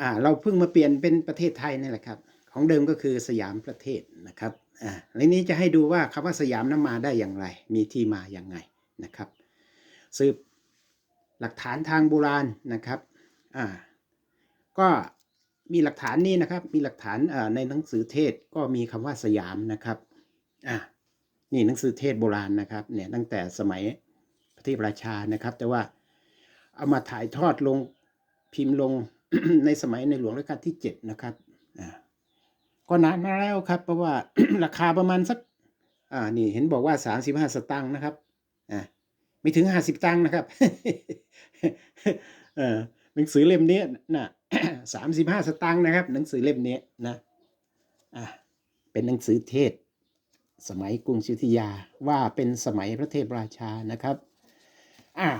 อ่าเราเพิ่งมาเปลี่ยนเป็นประเทศไทยนี่แหละครับ ของเดิมก็คือสยามประเทศนะครับอ่าในนี้จะให้ดูว่าคำว่าสยามนั้นมาได้อย่างไร มีที่มาอย่างไงนะครับ สืบหลักฐานทางโบราณนะครับอ่าก็มีหลักฐานนี้นะครับ มีหลักฐานอ่าในหนังสือเทศก็มีคำว่าสยามนะครับอ่านี่หนังสือเทศโบราณนะครับเนี่ยตั้งแต่สมัยพระเทพราชานะครับ แต่ว่าเอามาถ่ายทอดลงพิมพ์ลง ในสมัยในหลวงรัชกาลที่เจ็ดนะครับก็นานมาแล้วครับ เพราะว่าราคาประมาณสักอ่านี่เห็นบอกว่าสามสิบห้าสตางค์นะครับอ่าไม่ถึงห้าสิบตังค์นะครับเออหนังสือเล่มนี้นะสามสิบห้าสตางค์นะครับ หนังสือเล่มนี้นะอะเป็นหนังสือเทศ สมัยกรุงศรีอยุธยาว่าเป็นสมัยพระเทพราชานะครับอะ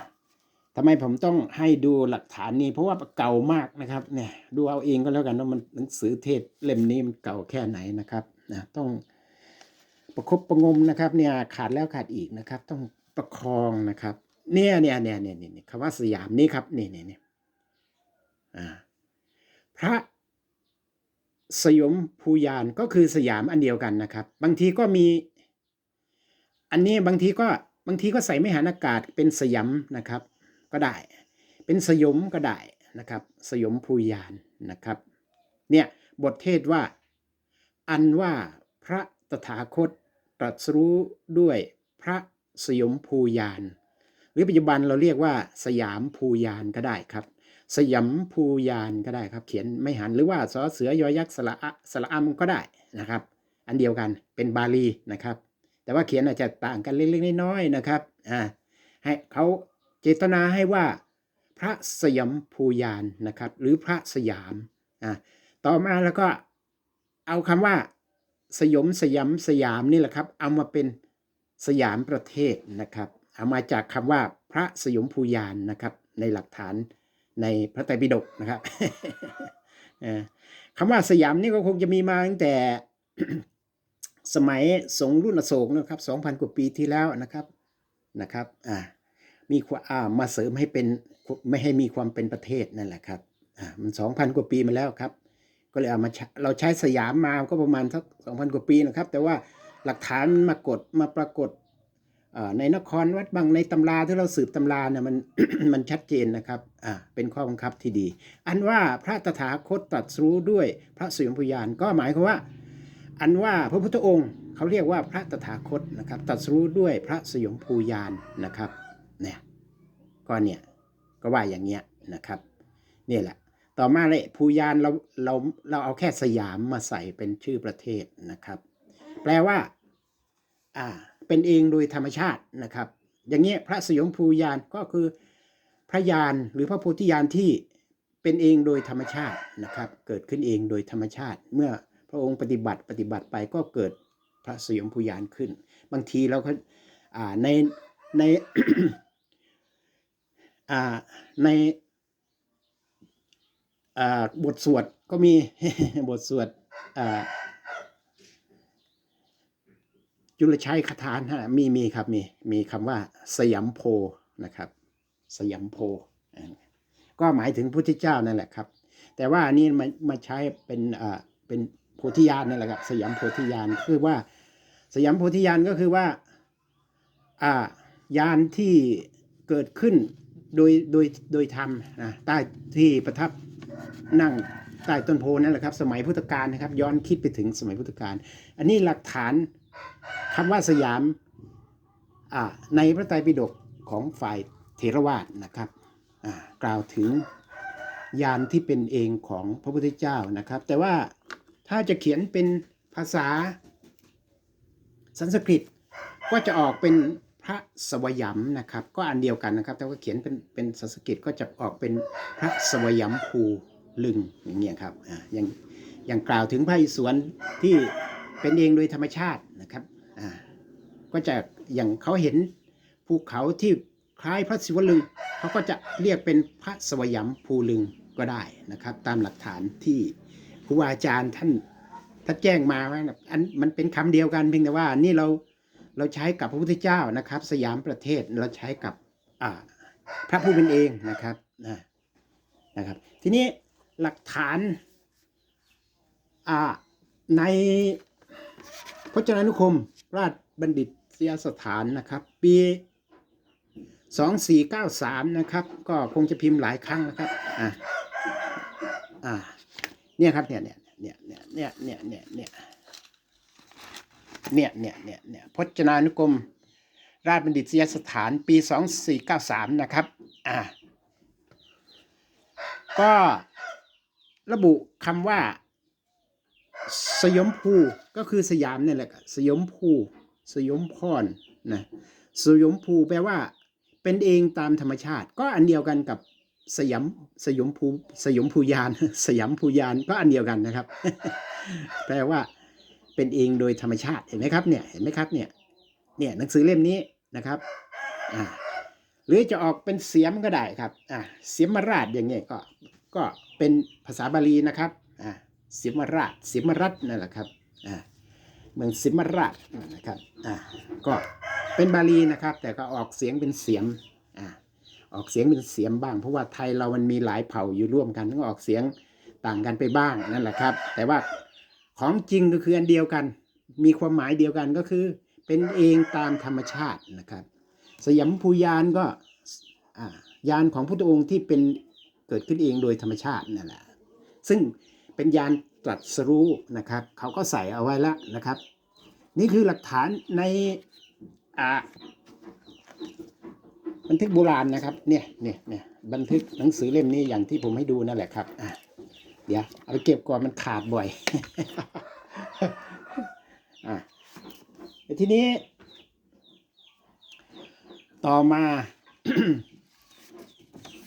ทำไมผมต้องให้ดูหลักฐานนี้ เพราะว่าเก่ามากนะครับเนี่ยดูเอาเองก็แล้วกันว่ามันหนังสือเทศเล่มนี้มันเก่าแค่ไหนนะครับนะต้องประคบประงมนะครับเนี่ยขาดแล้วขาดอีกนะครับ ต้องประคองนะครับ เนี่ยเนี่ยเนี่ยเนี่ยเนี่ยคำว่าสยามนี่ครับนี่นี่นี่อ่าพระสยมภูยานก็คือสยามอันเดียวกันนะครับ บางทีก็มี อันนี้บางทีก็บางทีก็ใส่ไม่หันอากาศเป็นสยามนะครับ ก็ได้ เป็นสยมก็ได้นะครับ สยมภูยานนะครับ เนี่ยบทเทศว่า อันว่าพระตถาคตตรัสรู้ด้วยพระสยมภูยาน หรือปัจจุบันเราเรียกว่า สยามภูยานก็ได้ครับ สยามภูยานก็ได้ครับ เขียนไม่หันหรือว่าสอเสือยอยักษ์สระอะสระอัมก็ได้นะครับ อันเดียวกันเป็นบาลีนะครับ แต่ว่าเขียนอาจจะต่างกันเล็กๆน้อยๆนะครับอ่าให้เขา เจตนาให้ว่าพระสยามภูยานนะครับ หรือพระสยามอ่าต่อมาแล้วก็เอาคำว่า สยมสยามสยามนี่แหละครับ เอามาเป็นสยามประเทศนะครับ เอามาจากคำว่าพระสยมภูยานนะครับ ในหลักฐานในพระไตรปิฎกนะครับคำว่าสยามนี่ก็คงจะมีมาตั้งแต่สมัยสงรุ่นอโศกนะครับสองพันกว่าปีที่แล้วนะครับนะครับ อ่า มีความอ่ามาเสริมให้เป็นไม่ให้มีความเป็นประเทศนั่นแหละครับอ่ามันสองพันกว่าปีมาแล้วครับ ก็เลยเอามาใช้เราใช้สยามมาก็ประมาณสักสองพันกว่าปีนะครับ แต่ว่าหลักฐานมากดมาปรากฏอ่อในนครวัดบางในตำราที่เราสืบตำราเนี่ยมันมันชัดเจนนะครับอ่าเป็นข้อบังคับที่ดี อันว่าพระตถาคตตรัสรู้ด้วยพระสยมพยานก็หมายความว่า อันว่าพระพุทธองค์เขาเรียกว่าพระตถาคตนะครับตรัสรู้ด้วยพระสยมภูยานนะครับ ก็เนี่ยก็ว่าอย่างเงี้ยนะครับเนี่ยแหละ ต่อมาเลยภูยานเราเราเราเอาแค่สยามมาใส่เป็นชื่อประเทศนะครับ แปลว่าอ่าเป็นเองโดยธรรมชาตินะครับ อย่างเงี้ยพระสยมภูยานก็คือพระยานหรือพระโพธิญาณที่เป็นเองโดยธรรมชาตินะครับ เกิดขึ้นเองโดยธรรมชาติ เมื่อพระองค์ปฏิบัติปฏิบัติไปก็เกิดพระสยมภูยานขึ้น บางทีเราก็อ่าในใน ในบทสวดก็มีบทสวดจุลชัยคาถานฮะมีมีครับมีมีคำว่าสยามโพนะครับ สยามโพ ก็หมายถึงพุทธเจ้านั่นแหละครับ แต่ว่าอันนี้มามาใช้เป็นอ่าเป็นโพธิญาณนั่นแหละครับสยามโพธิญาณคือว่าสยามโพธิญาณก็คือว่าอ่ายานที่เกิดขึ้น โดยโดยโดยธรรมนะใต้ที่ประทับนั่งใต้ต้นโพนั่นแหละครับ สมัยพุทธกาลนะครับ ย้อนคิดไปถึงสมัยพุทธกาลอันนี้หลักฐานคำว่าสยามอ่าในพระไตรปิฎกของฝ่ายเถรวาทนะครับอ่ากล่าวถึงยานที่เป็นเองของพระพุทธเจ้านะครับ แต่ว่าถ้าจะเขียนเป็นภาษาสันสกฤตก็จะออกเป็น พระสวยมนะครับ ก็อันเดียวกันนะครับ แต่ว่าเขียนเป็นเป็นสันสกฤตก็จะออกเป็นพระสวยมภูลึงอย่างเงี้ยครับอ่าอย่างอย่างกล่าวถึงพระอิศวรที่เป็นเองโดยธรรมชาตินะครับอ่าก็จะอย่างเขาเห็นภูเขาที่คล้ายพระศิวลึงเขาก็จะเรียกเป็นพระสวยมภูลึงก็ได้นะครับ ตามหลักฐานที่ครูอาจารย์ท่านถ้านแจ้งมาว่าแบบอันมันเป็นคำเดียวกันเพียงแต่ว่านี่เรา เราใช้กับพระพุทธเจ้านะครับ สยามประเทศเราใช้กับพระผู้เป็นเองนะครับนะนะครับ ทีนี้หลักฐานในพจนานุคม ราชบัณฑิตยสถานนะครับ ปี 2493 นะครับ ก็คงจะพิมพ์หลายครั้งนะครับอ่าอ่าเนี่ยครับเนี่ยเนี่ยเนี่ยเนี่ยเนี่ยเนี่ยเนี่ย เนี่ยเนี่ยเนี่ยเนี่ยพจนานุกรม ราชบัณฑิตยสถานปี 2493 นะครับ อ่า ก็ระบุคำว่า สยมภูก็คือสยามเนี่ยแหละ สยมภูสยมพรนะสยมภูแปลว่า เป็นเองตามธรรมชาติ ก็อันเดียวกันกับสยามสยมภูสยมภูยาน สยามภูยานก็อันเดียวกันนะครับ แปลว่า เป็นเองโดยธรรมชาติเห็นไหมครับเนี่ยเห็นไหมครับเนี่ยเนี่ยหนังสือเล่มนี้นะครับอ่าหรือจะออกเป็นเสียมก็ได้ครับอ่าเสียมราชอย่างเงี้ยก็ก็เป็นภาษาบาลีนะครับอ่าเสียมราชเสียมรัตนั่นแหละครับอ่าเมืองสิมราชนะครับอ่าก็เป็นบาลีนะครับ แต่ก็ออกเสียงเป็นเสียมอ่าออกเสียงเป็นเสียงบ้าง เพราะว่าไทยเรามันมีหลายเผ่าอยู่ร่วมกันก็ออกเสียงต่างกันไปบ้างนั่นแหละครับ แต่ว่า ของจริงก็คืออันเดียวกัน มีความหมายเดียวกันก็คือ เป็นเองตามธรรมชาตินะครับ สยามภูยานก็ยานของพุทธองค์ที่เป็นเกิดขึ้นเองโดยธรรมชาตินั่นแหละซึ่งเป็นยานตรัสรู้นะครับเขาก็ใส่เอาไว้แล้วนะครับ นี่คือหลักฐานในบันทึกโบราณนะครับเนี่ยเนี่ยเนี่ยบันทึกหนังสือเล่มนี้อย่างที่ผมให้ดูนั่นแหละครับอะ เดี๋ยวเอาไปเก็บก่อนมันขาดบ่อยอะทีนี้ ต่อมา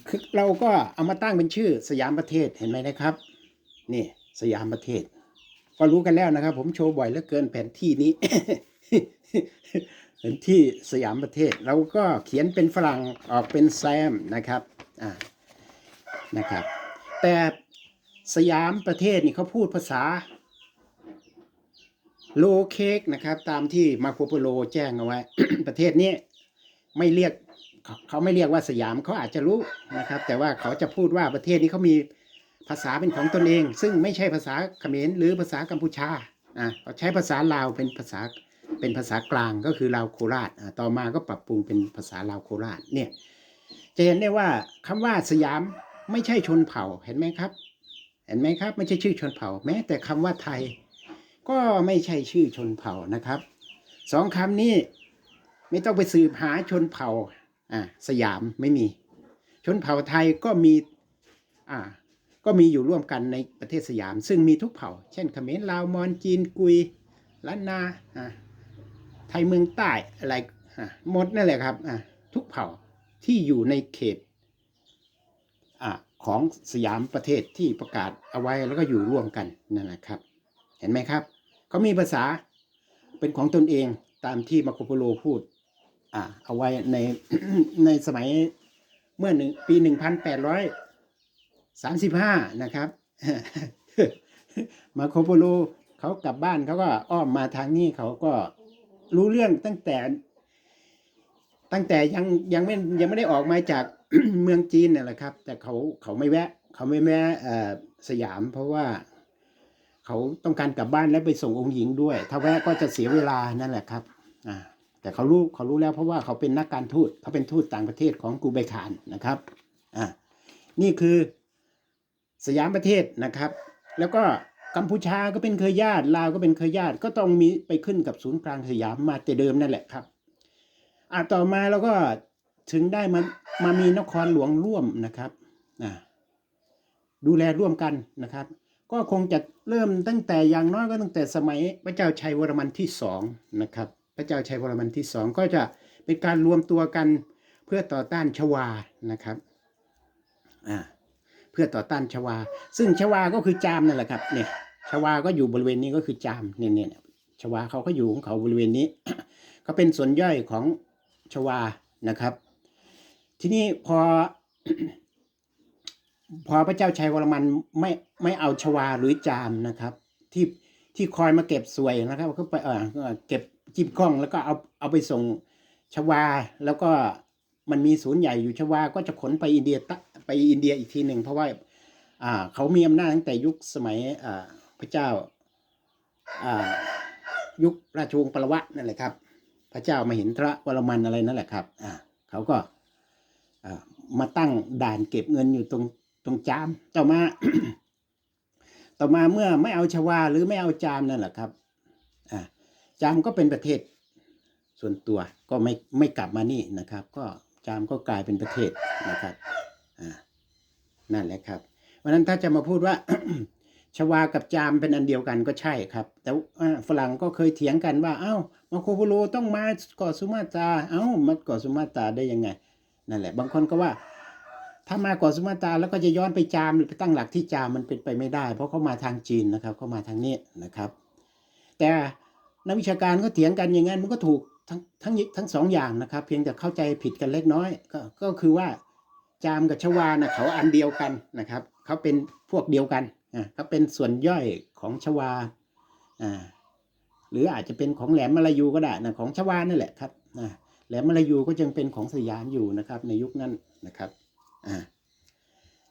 คือเราก็เอามาตั้งเป็นชื่อสยามประเทศเห็นไหมนะครับ นี่ สยามประเทศ ก็รู้กันแล้วนะครับ ผมโชว์บ่อยเหลือเกินแผนที่นี้เป็นที่สยามประเทศ เราก็เขียนเป็นฝรั่งออกเป็นแซมนะครับอ่านะครับ แต่ สยามประเทศนี่เขาพูดภาษาโลเค้กนะครับ ตามที่มาโคโปโลแจ้งเอาไว้ ประเทศนี้ไม่เรียกเขาเขาไม่เรียกว่าสยามเขาอาจจะรู้นะครับ แต่ว่าเขาจะพูดว่าประเทศนี้เขามีภาษาเป็นของตนเอง ซึ่งไม่ใช่ภาษาเขมรหรือภาษากัมพูชาอ่าเขาใช้ภาษาลาวเป็นภาษาเป็นภาษากลางก็คือลาวโคราชอ่าต่อมาก็ปรับปรุงเป็นภาษาลาวโคราชเนี่ยจะเห็นได้ว่าคำว่าสยามไม่ใช่ชนเผ่าเห็นไหมครับ เห็นไหมครับ ไม่ใช่ชื่อชนเผ่า แม้แต่คำว่าไทย ก็ไม่ใช่ชื่อชนเผ่านะครับสองคำนี้ไม่ต้องไปสืบหาชนเผ่าอ่าสยามไม่มี ชนเผ่าไทยก็มีอ่าก็มีอยู่ร่วมกันในประเทศสยาม ซึ่งมีทุกเผ่า เช่นเขมรลาวมอญจีนกุยล้านนาอ่าไทยเมืองใต้อะไรอะหมดนั่นแหละครับอะทุกเผ่าที่อยู่ในเขตอะ ของสยามประเทศที่ประกาศเอาไว้แล้วก็อยู่ร่วมกันนั่นแหละครับ เห็นไหมครับเขามีภาษาเป็นของตนเองตามที่มาโคโปโลพูดอะเอาไว้ในในสมัยเมื่อหนึ่งปีหนึ่งพันแปดร้อยสามสิบห้านะครับ มาโคโปโลเขากลับบ้านเขาก็อ้อมมาทางนี้เขาก็รู้เรื่องตั้งแต่ ตั้งแต่ยังยังไม่ยังไม่ได้ออกมาจาก เมืองจีนเนี่ยแหละครับ แต่เขาเขาไม่แวะ เขาไม่แวะสยามเพราะว่าเขาต้องการกลับบ้านและไปส่งองค์หญิงด้วย ถ้าแวะก็จะเสียเวลานั่นแหละครับอ่าแต่เขารู้เขารู้แล้วเพราะว่าเขาเป็นนักการทูตเขาเป็นทูตต่างประเทศของกูเบคานนะครับอ่านี่คือสยามประเทศนะครับ แล้วก็กัมพูชาก็เป็นเคยญาติลาวก็เป็นเคยญาติก็ต้องมีไปขึ้นกับศูนย์กลางสยามมาแต่เดิมนั่นแหละครับอะต่อมาเราก็ถึงได้มา มามีนครหลวงร่วมนะครับดูแลร่วมกันนะครับ ก็คงจะเริ่มตั้งแต่อย่างน้อยก็ตั้งแต่สมัยพระเจ้าชัยวรมันที่สองนะครับ พระเจ้าชัยวรมันที่สองก็จะเป็นการรวมตัวกันเพื่อต่อต้านชวานะครับอ่าเพื่อต่อต้านชวา ซึ่งชวาก็คือจามนั่นแหละครับเนี่ยชวาก็อยู่บริเวณนี้ก็คือจามเนี่ยเนี่ยเนี่ยชวาเขาก็อยู่ของเขาบริเวณนี้ ก็เป็นส่วนย่อยของชวานะครับ ทีนี้พอ พอพระเจ้าชัยวรมันไม่ไม่เอาชวาหรือจามนะครับ ที่ที่คอยมาเก็บสวยนะครับก็ไปเออเก็บจิ้มกล้องแล้วก็เอาเอาไปส่งชวา แล้วก็มันมีศูนย์ใหญ่อยู่ชวา ก็จะขนไปอินเดียตะไปอินเดียอีกทีหนึ่งเพราะว่าอ่าเขามีอำนาจตั้งแต่ยุคสมัยอ่าพระเจ้าอ่ายุคราชวงศ์ปรวะนั่นแหละครับ พระเจ้ามาเหินทระวรมันอะไรนั่นแหละครับอ่าเขาก็ มาตั้งด่านเก็บเงินอยู่ตรงตรงจาม ต่อมา ต่อมาเมื่อไม่เอาชวาหรือไม่เอาจามนั่นแหละครับอ่าจามก็เป็นประเทศส่วนตัวก็ไม่ไม่กลับมานี่นะครับ ก็จามก็กลายเป็นประเทศนะครับอ่านั่นแหละครับเพราะนั้นถ้าจะมาพูดว่าชวากับจามเป็นอันเดียวกันก็ใช่ครับ แต่อ่าฝรั่งก็เคยเถียงกันว่า เอ้ามาโคโปโลต้องมาเกาะสุมาตราเอ้ามาเกาะสุมาตราได้ยังไง นั่นแหละ บางคนก็ว่า ถ้ามาเกาะสุมาตาแล้วก็จะย้อนไปจามหรือไปตั้งหลักที่จามมันเป็นไปไม่ได้ เพราะเขามาทางจีนนะครับเขามาทางนี้นะครับ แต่นักวิชาการก็เถียงกันอย่างนั้นมันก็ถูกทั้งทั้งทั้งสองอย่างนะครับ เพียงแต่เข้าใจผิดกันเล็กน้อยก็ก็คือว่าจามกับชวานะเขาอันเดียวกันนะครับเขาเป็นพวกเดียวกันอ่าเขาเป็นส่วนย่อยของชวาอ่าหรืออาจจะเป็นของแหลมมาลายูก็ได้นะของชวานั่นแหละครับอ่า แหลมมาลายูก็ยังเป็นของสยามอยู่นะครับ ในยุคนั้นนะครับอ่า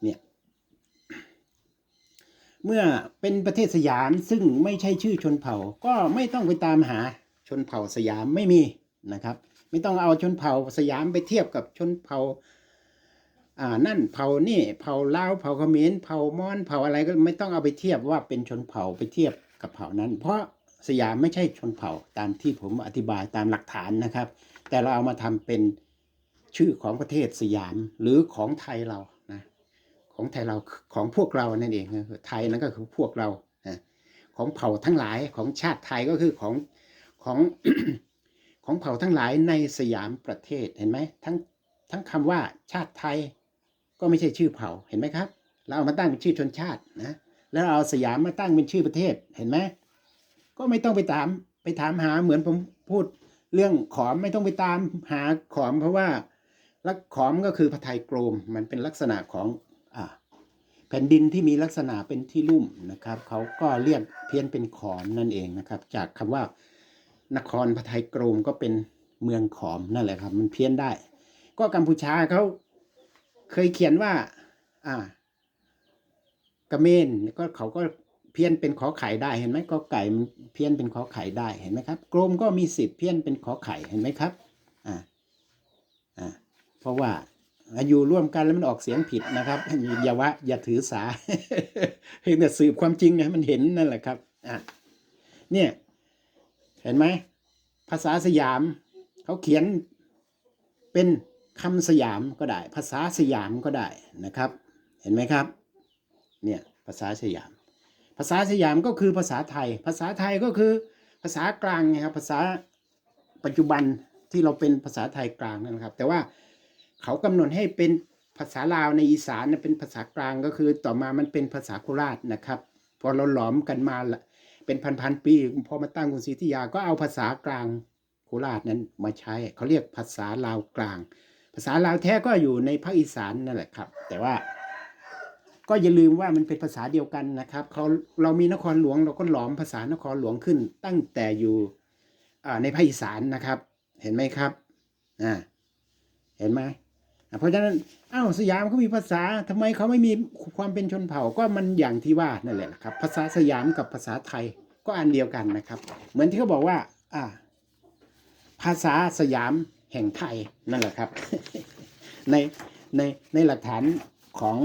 เนี่ยเมื่อเป็นประเทศสยามซึ่งไม่ใช่ชื่อชนเผ่า ก็ไม่ต้องไปตามหาชนเผ่าสยามไม่มีนะครับ ไม่ต้องเอาชนเผ่าสยามไปเทียบกับชนเผ่าอ่านั่นเผ่านี่เผ่าลาวเผ่าเขมรเผ่ามอญเผ่าอะไรก็ไม่ต้องเอาไปเทียบว่าเป็นชนเผ่าไปเทียบกับเผ่านั้น เพราะสยามไม่ใช่ชนเผ่าตามที่ผมอธิบายตามหลักฐานนะครับ แต่เราเอามาทำเป็นชื่อของประเทศสยามหรือของไทยเรานะของไทยเราของพวกเรานั่นเองไทยนั่นก็คือพวกเราของเผ่าทั้งหลายของชาติไทยก็คือของของของเผ่าทั้งหลายในสยามประเทศเห็นไหมทั้งทั้งคำว่าชาติไทยก็ไม่ใช่ชื่อเผ่าเห็นไหมครับ เราเอามาตั้งเป็นชื่อชนชาตินะแล้วเอาสยามมาตั้งเป็นชื่อประเทศเห็นไหมก็ไม่ต้องไปตามไปถามหาเหมือนผมพูด เรื่องขอมไม่ต้องไปตามหาขอมเพราะว่าลักขอมก็คือพระไทยโกรมมันเป็นลักษณะของอแผ่นดินที่มีลักษณะเป็นที่ลุ่มนะครับเขาก็เรียกเพี้ยนเป็นขอมนั่นเองนะครับ จากคำว่านครพระไทยโกรมก็เป็นเมืองขอมนั่นแหละครับ มันเพี้ยนได้ ก็กัมพูชาเขาเคยเขียนว่า อ่ากระเมนก็เขาก็ เพี้ยนเป็นขอไข่ได้เห็นไหมก็ไก่มันเพี้ยนเป็นขอไข่ได้เห็นไหมครับกรมก็มีสิทธิ์เพี้ยนเป็นขอไข่เห็นไหมครับอ่าอ่าเพราะว่าอยู่ร่วมกันแล้วมันออกเสียงผิดนะครับอย่าว่าอย่าถือสาเพียงแต่สืบความจริงให้มันเห็นนั่นแหละครับอะเนี่ยเห็นไหมภาษาสยามเขาเขียนเป็นคำสยามก็ได้ ภาษาสยามก็ได้นะครับ เห็นไหมครับ เนี่ยภาษาสยาม ภาษาสยามก็คือภาษาไทย ภาษาไทยก็คือภาษากลางไงครับ ภาษาปัจจุบันที่เราเป็นภาษาไทยกลางนั่นนะครับ แต่ว่าเขากำหนดให้เป็นภาษาลาวในอีสานเป็นภาษากลางก็คือต่อมามันเป็นภาษาโคราชนะครับ พอเราหลอมกันมาละเป็นพันๆปีพอมาตั้งกรุงศรีอยุธยาก็เอาภาษากลางโคราชนั้นมาใช้เขาเรียกภาษาลาวกลาง ภาษาลาวแท้ก็อยู่ในภาคอีสานนั่นแหละครับ แต่ว่า ก็อย่าลืมว่ามันเป็นภาษาเดียวกันนะครับเขาเรามีนครหลวงเราก็หลอมภาษานครหลวงขึ้น ตั้งแต่อยู่ในภาคอีสานนะครับ เห็นไหมครับอ่าเห็นไหมเพราะฉะนั้นอ้าวสยามเขามีภาษาทำไมเขาไม่มีความเป็นชนเผ่าก็มันอย่างที่ว่านั่นแหละครับ ภาษาสยามกับภาษาไทยก็อันเดียวกันนะครับ เหมือนที่เขาบอกว่าอ่า ภาษาสยามแห่งไทยนั่นแหละครับ ในในในหลักฐานของ